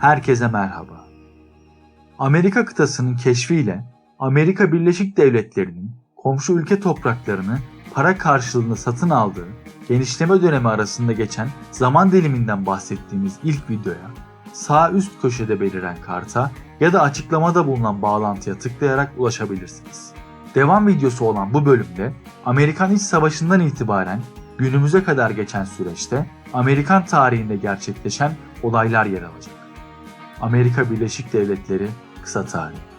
herkese merhaba. Amerika kıtasının keşfiyle Amerika Birleşik Devletleri'nin komşu ülke topraklarını para karşılığında satın aldığı genişleme dönemi arasında geçen zaman diliminden bahsettiğimiz ilk videoya sağ üst köşede beliren karta ya da açıklamada bulunan bağlantıya tıklayarak ulaşabilirsiniz. Devam videosu olan bu bölümde Amerikan İç Savaşı'ndan itibaren günümüze kadar geçen süreçte Amerikan tarihinde gerçekleşen olaylar yer alacak. Amerika Birleşik Devletleri kısa tarih.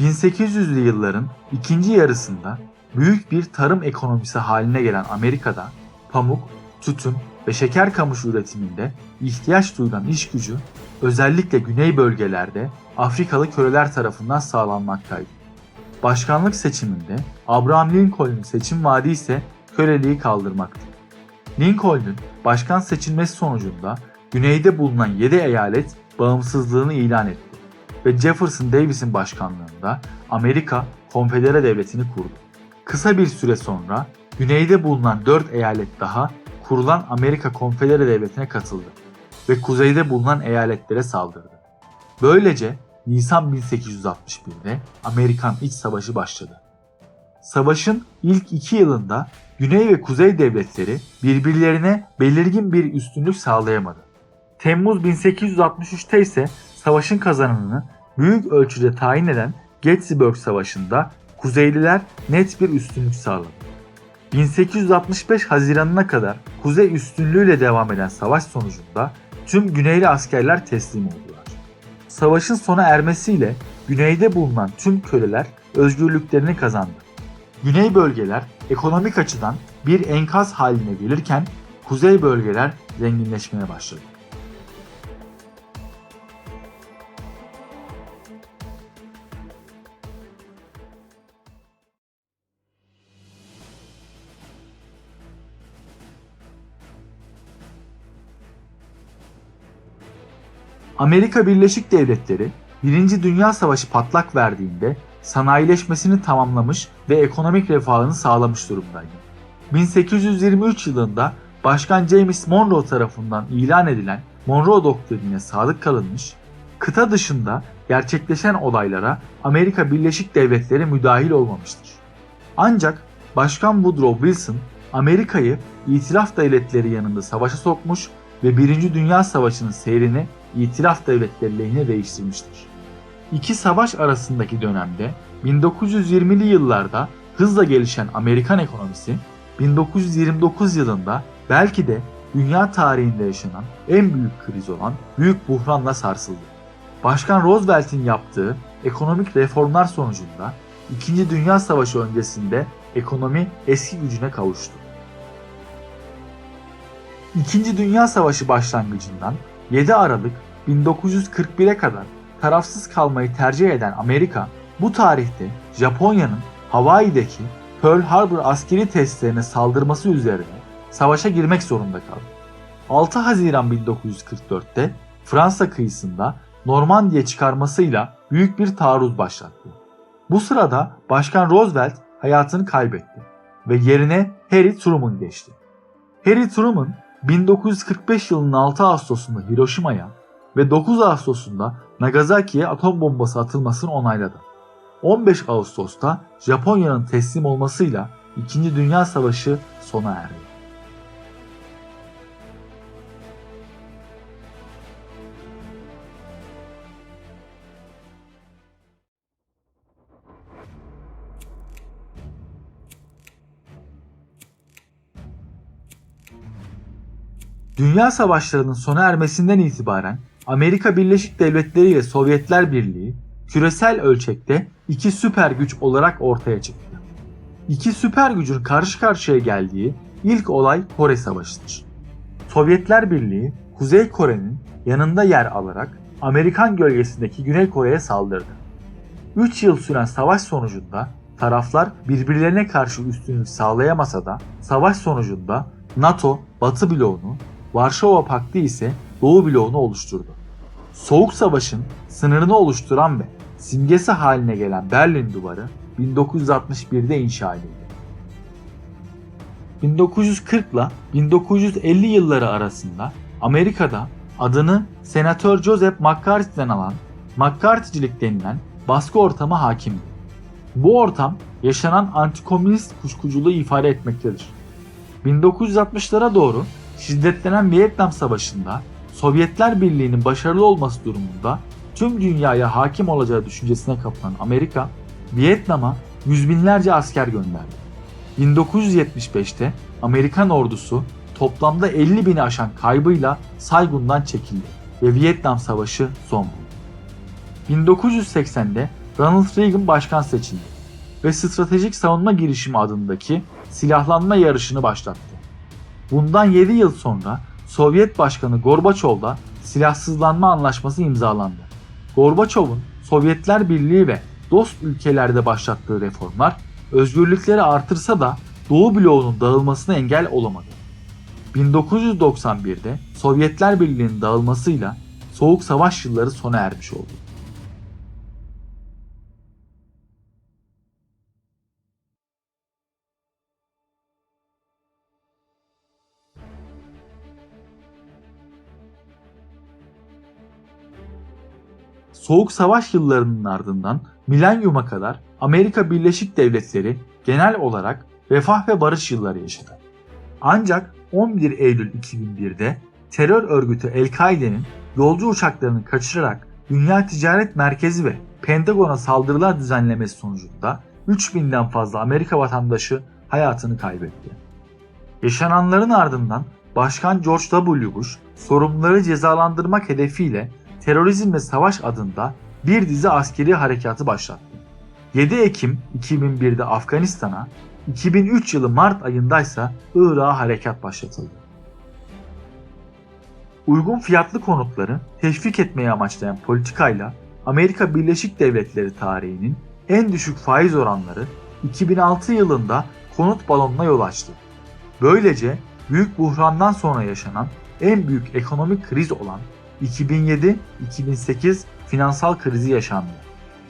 ...1800'lü yılların ikinci yarısında büyük bir tarım ekonomisi haline gelen Amerika'da pamuk, tütün ve şeker kamışı üretiminde ihtiyaç duyulan iş gücü özellikle güney bölgelerde Afrikalı köleler tarafından sağlanmaktaydı. Başkanlık seçiminde Abraham Lincoln'un seçim vaadi ise köleliği kaldırmaktı. Lincoln'un başkan seçilmesi sonucunda güneyde bulunan 7 eyalet bağımsızlığını ilan etti ve Jefferson Davis'in başkanlığında Amerika Konfedere Devleti'ni kurdu. Kısa bir süre sonra güneyde bulunan 4 eyalet daha kurulan Amerika Konfedere Devleti'ne katıldı ve kuzeyde bulunan eyaletlere saldırdı. Böylece Nisan 1861'de Amerikan İç Savaşı başladı. Savaşın ilk iki yılında Güney ve Kuzey devletleri birbirlerine belirgin bir üstünlük sağlayamadı. Temmuz 1863'te ise savaşın kazananını büyük ölçüde tayin eden Gettysburg Savaşı'nda Kuzeyliler net bir üstünlük sağladı. 1865 Haziran'ına kadar Kuzey üstünlüğüyle devam eden savaş sonucunda tüm Güneyli askerler teslim oldular. Savaşın sona ermesiyle Güneyde bulunan tüm köleler özgürlüklerini kazandı. Güney bölgeler ekonomik açıdan bir enkaz haline gelirken kuzey bölgeler zenginleşmeye başladı. Amerika Birleşik Devletleri 1. Dünya Savaşı patlak verdiğinde sanayileşmesini tamamlamış ve ekonomik refahını sağlamış durumdaydı. 1823 yılında Başkan James Monroe tarafından ilan edilen Monroe Doktrinine sadık kalınmış, kıta dışında gerçekleşen olaylara Amerika Birleşik Devletleri müdahil olmamıştır. Ancak Başkan Woodrow Wilson Amerika'yı itilaf devletleri yanında savaşa sokmuş ve 1. Dünya Savaşı'nın seyrini itilaf devletleri lehine değiştirmiştir. İki savaş arasındaki dönemde 1920'li yıllarda hızla gelişen Amerikan ekonomisi 1929 yılında belki de dünya tarihinde yaşanan en büyük kriz olan büyük buhranla sarsıldı. Başkan Roosevelt'in yaptığı ekonomik reformlar sonucunda 2. Dünya Savaşı öncesinde ekonomi eski gücüne kavuştu. 2. Dünya Savaşı başlangıcından 7 Aralık 1941'e kadar tarafsız kalmayı tercih eden Amerika bu tarihte Japonya'nın Hawaii'deki Pearl Harbor askeri testlerine saldırması üzerine savaşa girmek zorunda kaldı. 6 Haziran 1944'te Fransa kıyısında Normandiya çıkarmasıyla büyük bir taarruz başlattı. Bu sırada Başkan Roosevelt hayatını kaybetti ve yerine Harry Truman geçti. Harry Truman 1945 yılının 6 Ağustos'unda Hiroşima'ya ve 9 Ağustos'unda Nagasaki'ye atom bombası atılmasını onayladı. 15 Ağustos'ta Japonya'nın teslim olmasıyla 2. Dünya Savaşı sona erdi. Dünya savaşlarının sona ermesinden itibaren Amerika Birleşik Devletleri ile Sovyetler Birliği küresel ölçekte iki süper güç olarak ortaya çıktı. İki süper gücün karşı karşıya geldiği ilk olay Kore Savaşı'dır. Sovyetler Birliği Kuzey Kore'nin yanında yer alarak Amerikan gölgesindeki Güney Kore'ye saldırdı. 3 yıl süren savaş sonucunda taraflar birbirlerine karşı üstünlük sağlayamasa da savaş sonucunda NATO Batı bloğunu, Varşova Paktı ise Doğu bloğunu oluşturdu. Soğuk Savaş'ın sınırını oluşturan ve simgesi haline gelen Berlin Duvarı 1961'de inşa edildi. 1940 ile 1950 yılları arasında Amerika'da adını Senatör Joseph McCarthy'den alan McCarthy'cilik denilen baskı ortamı hakimdi. Bu ortam yaşanan antikomünist kuşkuculuğu ifade etmektedir. 1960'lara doğru şiddetlenen Vietnam Savaşı'nda Sovyetler Birliği'nin başarılı olması durumunda tüm dünyaya hakim olacağı düşüncesine kapılan Amerika, Vietnam'a yüz binlerce asker gönderdi. 1975'te Amerikan ordusu toplamda 50 bini aşan kaybıyla Saygun'dan çekildi ve Vietnam Savaşı son buldu. 1980'de Ronald Reagan başkan seçildi ve Stratejik Savunma Girişimi adındaki silahlanma yarışını başlattı. Bundan 7 yıl sonra Sovyet Başkanı Gorbaçov'la silahsızlanma anlaşması imzalandı. Gorbaçov'un Sovyetler Birliği ve dost ülkelerde başlattığı reformlar özgürlükleri artırsa da Doğu bloğunun dağılmasına engel olamadı. 1991'de Sovyetler Birliği'nin dağılmasıyla Soğuk Savaş yılları sona ermiş oldu. Soğuk Savaş yıllarının ardından milenyuma kadar Amerika Birleşik Devletleri genel olarak refah ve barış yılları yaşadı. Ancak 11 Eylül 2001'de terör örgütü El-Kaide'nin yolcu uçaklarını kaçırarak Dünya Ticaret Merkezi ve Pentagon'a saldırılar düzenlemesi sonucunda 3000'den fazla Amerika vatandaşı hayatını kaybetti. Yaşananların ardından Başkan George W. Bush sorumluları cezalandırmak hedefiyle terörizm ve savaş adında bir dizi askeri harekatı başlattı. 7 Ekim 2001'de Afganistan'a, 2003 yılı Mart ayındaysa Irak'a harekat başlatıldı. Uygun fiyatlı konutları teşvik etmeyi amaçlayan politikayla Amerika Birleşik Devletleri tarihinin en düşük faiz oranları 2006 yılında konut balonuna yol açtı. Böylece büyük buhrandan sonra yaşanan en büyük ekonomik kriz olan 2007-2008 finansal krizi yaşandı.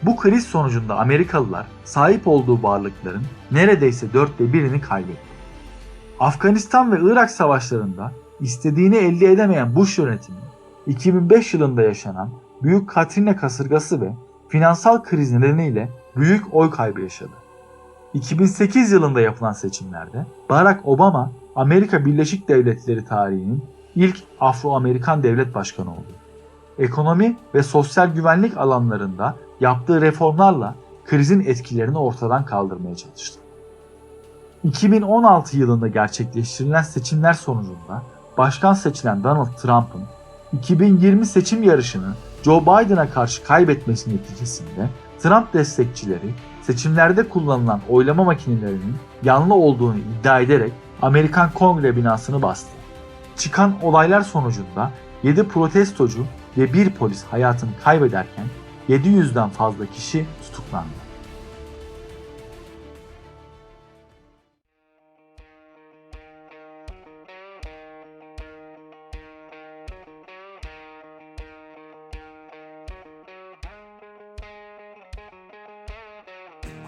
Bu kriz sonucunda Amerikalılar sahip olduğu varlıkların neredeyse dörtte birini kaybetti. Afganistan ve Irak savaşlarında istediğini elde edemeyen Bush yönetimi 2005 yılında yaşanan Büyük Katrina kasırgası ve finansal kriz nedeniyle büyük oy kaybı yaşadı. 2008 yılında yapılan seçimlerde Barack Obama Amerika Birleşik Devletleri tarihinin ilk Afro-Amerikan devlet başkanı oldu. Ekonomi ve sosyal güvenlik alanlarında yaptığı reformlarla krizin etkilerini ortadan kaldırmaya çalıştı. 2016 yılında gerçekleştirilen seçimler sonucunda başkan seçilen Donald Trump'ın 2020 seçim yarışını Joe Biden'a karşı kaybetmesi neticesinde Trump destekçileri seçimlerde kullanılan oylama makinelerinin yanlı olduğunu iddia ederek Amerikan Kongre binasını bastı. Çıkan olaylar sonucunda 7 protestocu ve 1 polis hayatını kaybederken 700'den fazla kişi tutuklandı.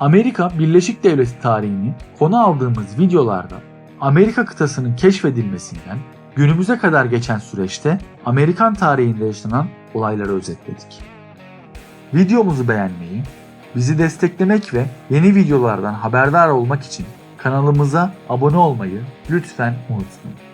Amerika Birleşik Devleti tarihini konu aldığımız videolarda Amerika kıtasının keşfedilmesinden günümüze kadar geçen süreçte Amerikan tarihinde yaşanan olayları özetledik. Videomuzu beğenmeyi, bizi desteklemek ve yeni videolardan haberdar olmak için kanalımıza abone olmayı lütfen unutmayın.